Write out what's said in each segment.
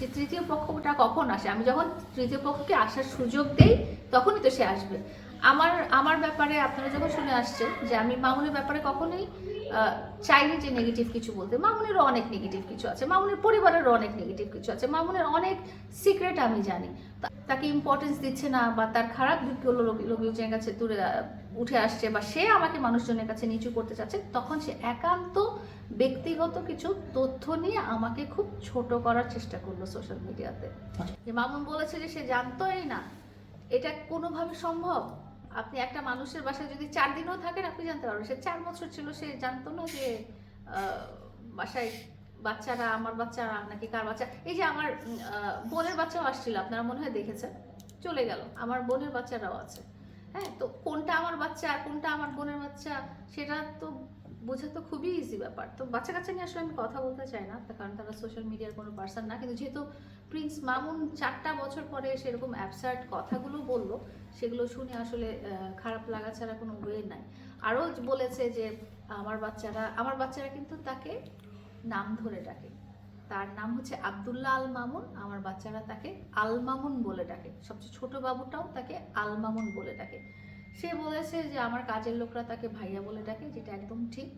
যে তৃতীয় পক্ষটা কখন আসে? আমি যখন তৃতীয় পক্ষকে আসার সুযোগ দেই, তখনই তো সে আসবে। আমার আমার ব্যাপারে আপনারা যখন শুনে আসছেন যে আমি মামুনের ব্যাপারে কখনোই চাইনি যে নেগেটিভ কিছু বলতে। মামুনেরও অনেক নেগেটিভ কিছু আছে মামুনের পরিবারেরও অনেক নেগেটিভ কিছু আছে মামুনের অনেক সিক্রেট আমি জানি। তাকে ইম্পর্টেন্স দিচ্ছে না বা তার খারাপ দিকগুলো লোক- লোকজনের কাছে দূরে উঠে আসছে বা সে আমাকে মানুষজনের কাছে নিচু করতে চাচ্ছে তখন সে একান্ত ব্যক্তিগত কিছু তথ্য নিয়ে আমাকে খুব ছোট করার চেষ্টা করল সোশ্যাল মিডিয়াতে যে মামুন বলেছে যে সে জানতোই না। এটা কোনোভাবে সম্ভব? আপনি একটা মানুষের বাসায় যদি চার দিনও থাকেন, আপনি জানতে পারবেন। সে চার বছর ছিল, সে জানতো না যে বাসায় বাচ্চারা, আমার বাচ্চা নাকি কার বাচ্চা। এই যে আমার বোনের বাচ্চাও আসছিল, আপনারা মনে হয় দেখেছেন? চলে গেল, আমার বোনের বাচ্চারাও আছে। হ্যাঁ তো কোনটা আমার বাচ্চা কোনটা আমার বোনের বাচ্চা, সেটা তো বোঝা তো খুবই ইজি ব্যাপার। তো বাচ্চা কাচ্চা নিয়ে আসলে আমি কথা বলতে চাই না, তার কারণ তারা সোশ্যাল মিডিয়ার কোনো পার্সন না। কিন্তু যেহেতু প্রিন্স মামুন চারটা বছর পরে সেরকম অ্যাবসার্ট কথাগুলো বলল, সেগুলো শুনে আসলে খারাপ লাগা ছাড়া কোনো ওয়ে নাই। আরও বলেছে যে, আমার বাচ্চারা আমার বাচ্চারা কিন্তু তাকে নাম ধরে ডাকে। তার নাম হচ্ছে আব্দুল্লাহ আল মামুন, আমার বাচ্চারা তাকে আল মামুন বলে ডাকে। সবচেয়ে ছোট বাবুটাও তাকে আল মামুন বলে ডাকে। সে বলেছে যে আমার কাজের লোকরা তাকে ভাইয়া বলে ডাকে, যেটা একদম ঠিক।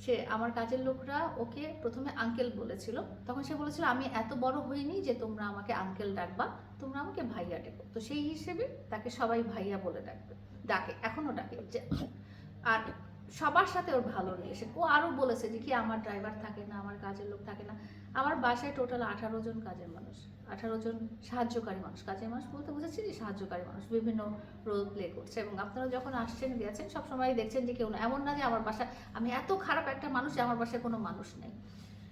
সে, আমার কাজের লোকরা ওকে প্রথমে আঙ্কেল বলেছিল। তখন সে বলেছিল, আমি এত বড় হইনি যে তোমরা আমাকে আঙ্কেল ডাকবা, তোমরা আমাকে ভাইয়া ডেকো। তো সেই হিসেবে তাকে সবাই ভাইয়া বলে ডাকবে, ডাকে এখনও ডাকে। যে, আর সবার সাথে ওর ভালো রিলেশন ও আরও বলেছে যে কি আমার ড্রাইভার থাকে না, আমার কাজের লোক থাকে না। আমার বাসায় টোটাল আঠারো জন কাজের মানুষ, আঠারো জন সাহায্যকারী মানুষ। কাজের মানুষ বলতে বুঝেছি যে সাহায্যকারী মানুষ, বিভিন্ন রোল প্লে করছে। এবং আপনারা যখন আসছেন, গেছেন সবসময় দেখছেন যে কেউ না। এমন না যে আমার বাসা আমি এত খারাপ একটা মানুষ যে আমার বাসায় কোনো মানুষ নেই।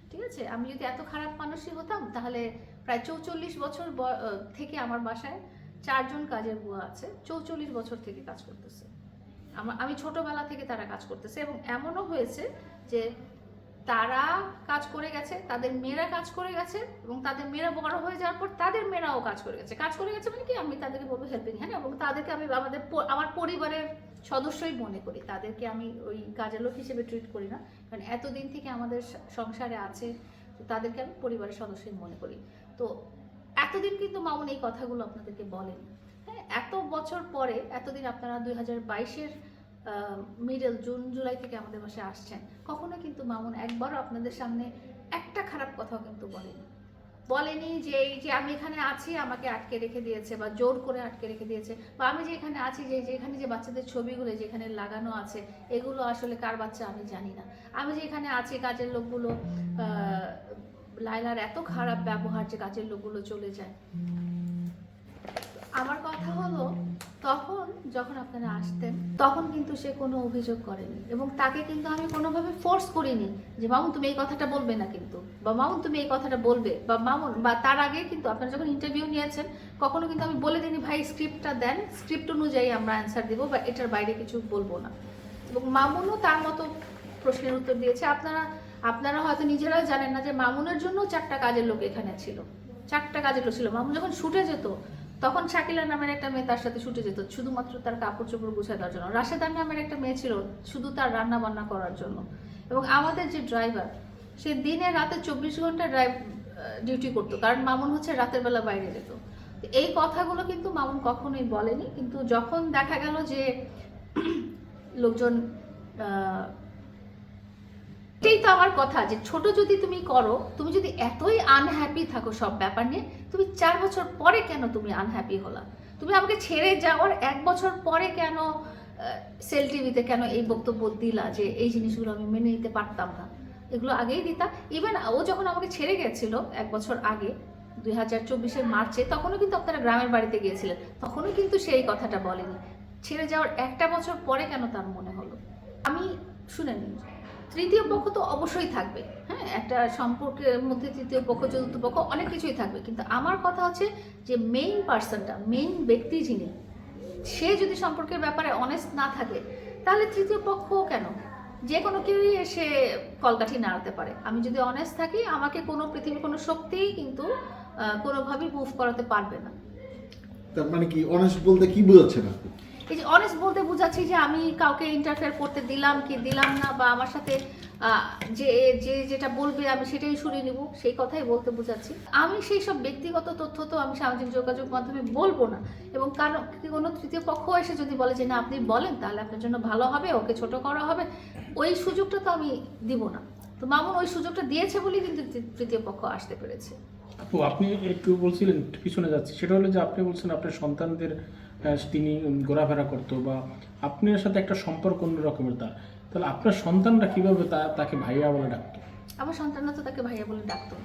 ঠিক আছে? আমি যদি এত খারাপ মানুষই হতাম, তাহলে প্রায় চৌচল্লিশ বছর থেকে আমার বাসায় চারজন কাজের বুয়া আছে। চৌচল্লিশ বছর থেকে কাজ করতেছে। আমি ছোটবেলা থেকে তারা কাজ করতেছে এবং এমনও হয়েছে যে তারা কাজ করে গেছে, তাদের মেয়েরা কাজ করে গেছে এবং তাদের মেয়েরা বড় হয়ে যাওয়ার পর তাদের মেয়েরাও কাজ করে গেছে। কাজ করে গেছে মানে কি? আমি তাদেরকে বলব হেল্পিং হ্যান্ড এবং তাদেরকে আমি আমাদের আমার পরিবারের সদস্যই মনে করি। তাদেরকে আমি ওই কাজের লোক হিসেবে ট্রিট করি না। কারণ এতদিন থেকে আমাদের সংসারে আছে তাদেরকে আমি পরিবারের সদস্যই মনে করি। তো এতদিন কিন্তু মামুন এই কথাগুলো আপনাদেরকে বলেন। হ্যাঁ এত বছর পরে, এতদিন আপনারা দুই হাজার বাইশের মিডল জুন জুলাই থেকে আমাদের বাসায় আসছেন, কখনো কিন্তু মামুন একবারও আপনাদের সামনে একটা খারাপ কথাও কিন্তু বলেনি। বলেনি যে এই যে আমি এখানে আছি, আমাকে আটকে রেখে দিয়েছে বা জোর করে আটকে রেখে দিয়েছে, বা আমি যে এখানে আছি, যে যে এখানে যে বাচ্চাদের ছবিগুলো যেখানে লাগানো আছে, এগুলো আসলে কার বাচ্চা আমি জানি না। আমি যে এখানে আছি, কাজের লোকগুলো লাইলার এত খারাপ ব্যবহার যে কাজের লোকগুলো চলে যায়। আমার কথা হলো, তখন যখন আপনারা আসতেন, তখন কিন্তু সে কোনো অভিযোগ করেনি। এবং তাকে কিন্তু আমি কোনোভাবে ফোর্স করিনি যে মামুন তুমি এই কথাটা বলবে না কিন্তু। বা মামুন তুমি এই কথাটা বলবে। বা মামুন বা, তার আগে কিন্তু আপনারা যখন ইন্টারভিউ নিয়েছেন, কখনো কিন্তু আমি বলে দিইনি, ভাই স্ক্রিপ্টটা দেন স্ক্রিপ্ট অনুযায়ী আমরা অ্যান্সার দিব বা এটার বাইরে কিছু বলব না। এবং মামুনও তার মতো প্রশ্নের উত্তর দিয়েছে। আপনারা আপনারা হয়তো নিজেরাও জানেন না যে, মামুনের জন্য চারটা কাজের লোক এখানে ছিল। চারটা কাজের লোক ছিল। মামুন যখন শুটে যেত তখন শাকিলা নামের একটা মেয়ে তার সাথে ছুটে যেত, শুধুমাত্র তার কাপড় চোপড় গুছায় দেওয়ার জন্য। রাশেদার নামের একটা মেয়ে ছিল, শুধু তার রান্না বান্না করার জন্য। এবং আমাদের যে ড্রাইভার, সে দিনে রাতে চব্বিশ ঘণ্টা ড্রাইভ ডিউটি করতো, কারণ মামুন হচ্ছে রাতের বেলা বাইরে যেত। এই কথাগুলো কিন্তু মামুন কখনোই বলেনি, কিন্তু যখন দেখা গেল যে লোকজন এটাই তো আমার কথা যে ছোট যদি তুমি করো, তুমি যদি এতই আনহ্যাপি থাকো সব ব্যাপার নিয়ে, তুমি চার বছর পরে কেন তুমি আনহ্যাপি হলা? তুমি আমাকে ছেড়ে যাওয়ার এক বছর পরে কেন সেল টিভিতে কেন এই বক্তব্য দিলা যে এই জিনিসগুলো আমি মেনে নিতে পারতাম না? এগুলো আগেই দিতাম ইভেন ও যখন আমাকে ছেড়ে গেছিল এক বছর আগে, দুই হাজার চব্বিশের মার্চে, তখনও কিন্তু আপনারা গ্রামের বাড়িতে গিয়েছিলেন, তখনও কিন্তু সেই কথাটা বলেনি। ছেড়ে যাওয়ার একটা বছর পরে কেন তার মনে হলো? আমি শুনে নিন তৃতীয় পক্ষ তো অবশ্যই থাকবে হ্যাঁ? একটা সম্পর্কের মধ্যে তৃতীয় পক্ষ, চতুর্থ পক্ষ অনেক কিছুই থাকবে। কিন্তু আমার কথা হচ্ছে যে মেইন পার্সনটা মেইন ব্যক্তি যিনি, সে যদি সম্পর্কের ব্যাপারে অনেস্ট না থাকে, তাহলে তৃতীয় পক্ষ কেন? যে কোনো কেউই এসে কলকাঠি নাড়াতে পারে। আমি যদি অনেস্ট থাকি, আমাকে কোনো পৃথিবীর কোনো শক্তিই কিন্তু কোনোভাবেই মুভ করাতে পারবে না। তার মানে কি অনেস্ট বলতে কি বোঝাচ্ছেন আপনি? এই যে অনেস্ট বলতে বোঝাচ্ছি যে আমি কাউকে ইন্টারফেয়ার করতে দিলাম কি দিলাম না বা আমার সাথে যে যে যেটা বলবে আমি সেটাই শুনে নিব, সেই কথাই বলতে বোঝাচ্ছি। আমি সেই সব ব্যক্তিগত তথ্য তো আমি সামাজিক যোগাযোগ মাধ্যমে বলব না। এবং কারণ কোনো তৃতীয় পক্ষ এসে যদি বলে যে না আপনি বলেন, তাহলে আপনার জন্য ভালো হবে, ওকে ছোট করা হবে, ওই সুযোগটা তো আমি দিব না। তো মামুন ওই সুযোগটা দিয়েছে বলেই কিন্তু তৃতীয় পক্ষ আসতে পেরেছে। আপু, আপনি একটু বলছিলেন, পিছনে যাচ্ছি। সেটা হলো যে আপনি বলছেন আপনার সন্তানদের তিনি ঘোরাফেরা করতো বা আপনার সাথে একটা সম্পর্ক অন্য রকমের তার তাহলে আপনার সন্তানরা কীভাবে তা তাকে ভাইয়া বলে ডাকতো? আমার সন্তানরা তো তাকে ভাইয়া বলে ডাকতো।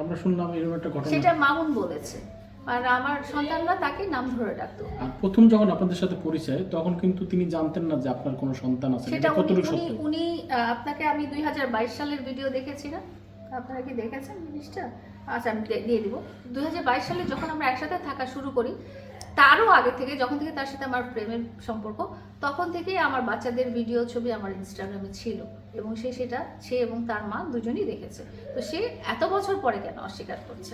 আমরা শুনলাম এরকম একটা ঘটনা। সেটা মামুন বলেছে। আর আমার সন্তানরা তাকে নাম ধরে ডাকতো। আর প্রথম যখন আপনাদের সাথে পরিচয় তখন কিন্তু তিনি জানতেন না যে আপনার কোনো সন্তান আছে। সেটা কতটুকু উনি সত্য? উনি আপনাকে আমি দুই হাজার বাইশ সালের ভিডিও দেখেছি না আপনারা কি দেখেছেন জিনিসটা? আচ্ছা আমি দিয়ে দিব। দুই হাজার বাইশ সালে যখন আমরা একসাথে থাকা শুরু করি তারও আগে থেকে, যখন থেকে তার সাথে আমার প্রেমের সম্পর্ক, তখন থেকেই আমার বাচ্চাদের ভিডিও ছবি আমার ইনস্টাগ্রামে ছিল। এবং সে সেটা, সে এবং তার মা দুজনই দেখেছে। তো সে এত বছর পরে কেন অস্বীকার করছে?